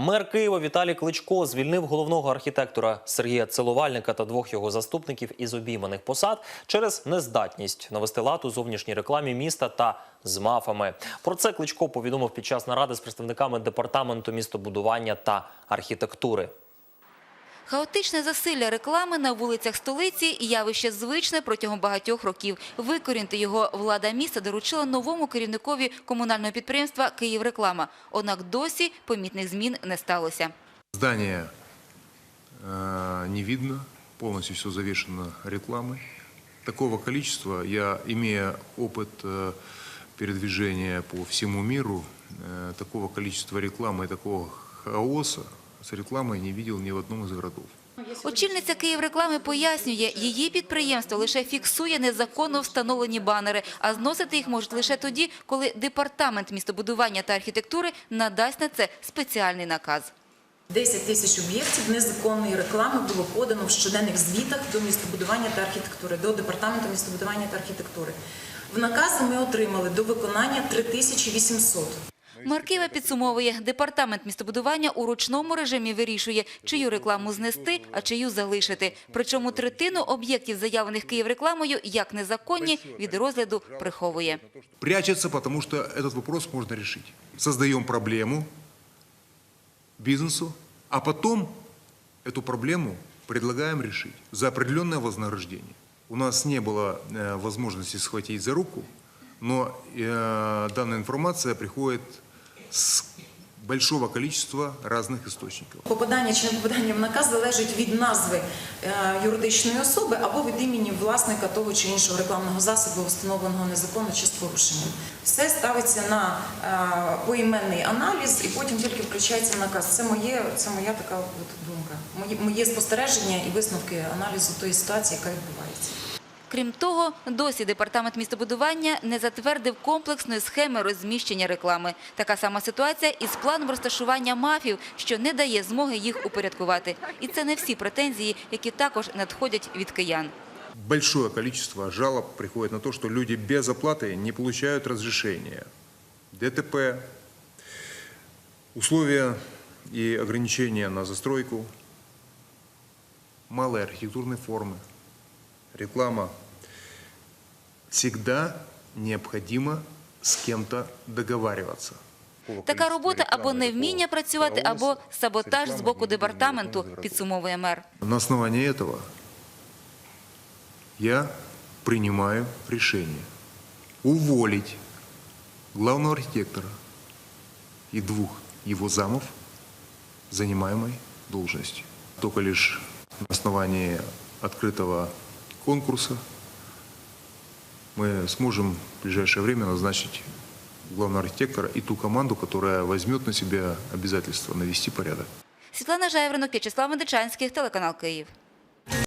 Мер Києва Віталій Кличко звільнив головного архітектора Сергія Целувальника та двох його заступників із обійманих посад через нездатність навести лад у зовнішній рекламі міста та з мафами. Про це Кличко повідомив під час наради з представниками департаменту містобудування та архітектури. Хаотичне засилля реклами на вулицях столиці – явище звичне протягом багатьох років. Викорінити його влада міста доручила новому керівникові комунального підприємства «Київреклама». Однак досі помітних змін не сталося. Здание э, не видно, полностью все завешено рекламой. Такого количества, я, имея опыт э, передвижения по всему миру, э, такого количества рекламы и такого хаоса с рекламой не видел ни в одном из городов. Очільниця «Київреклами» пояснює, її підприємство лише фіксує незаконно встановлені банери, а зносити їх можуть лише тоді, коли департамент містобудування та архітектури надасть на це спеціальний наказ. 10 тисяч об'єктів незаконної реклами було подано в щоденних звітах до містобудування та архітектури, до департаменту містобудування та архітектури. В накази ми отримали до виконання 3800. Мер Києва підсумовує, департамент містобудування у ручному режимі вирішує, чию рекламу знести, а чию залишити. Причому третину об'єктів, заявлених Київрекламою, як незаконні, від розгляду приховує. Прячется, потому что этот вопрос можно решить. Создаем проблему бизнесу, а потом эту проблему предлагаем решить за определенное вознаграждение. У нас не было э, возможности схватить за руку, но э, данная информация приходит с большого количества разных источников. Попадання чи не попадання в наказ залежить від назви е, юридичної особи або від імені власника того чи іншого рекламного засобу, встановленого незаконно чи з порушенням. Все ставиться на е, поіменний аналіз і потім тільки включається наказ. Це моє, це моя така думка, моє спостереження і висновки аналізу тої ситуації, яка відбувається. Крім того, досі департамент містобудування не затвердив комплексної схеми розміщення реклами. Така сама ситуація із планом розташування мафів, що не дає змоги їх упорядкувати. І це не всі претензії, які також надходять від киян. Большое количество жалоб приходит на то, что люди без оплаты не получают разрешения. ДТП, условия и ограничения на застройку, малые архитектурные формы, реклама. Всегда необходимо с кем-то договариваться. Така робота або невміння працювати, або саботаж з боку департаменту, підсумовує мер. На основании этого я принимаю решение уволить главного архитектора и двух его замов занимаемой должности. Только лишь на основании открытого конкурса мы сможем в ближайшее время назначить главного архитектора и ту команду, которая возьмет на себя обязательство навести порядок. Світлана Жайворонок, В'ячеслав Медичанський, телеканал Київ.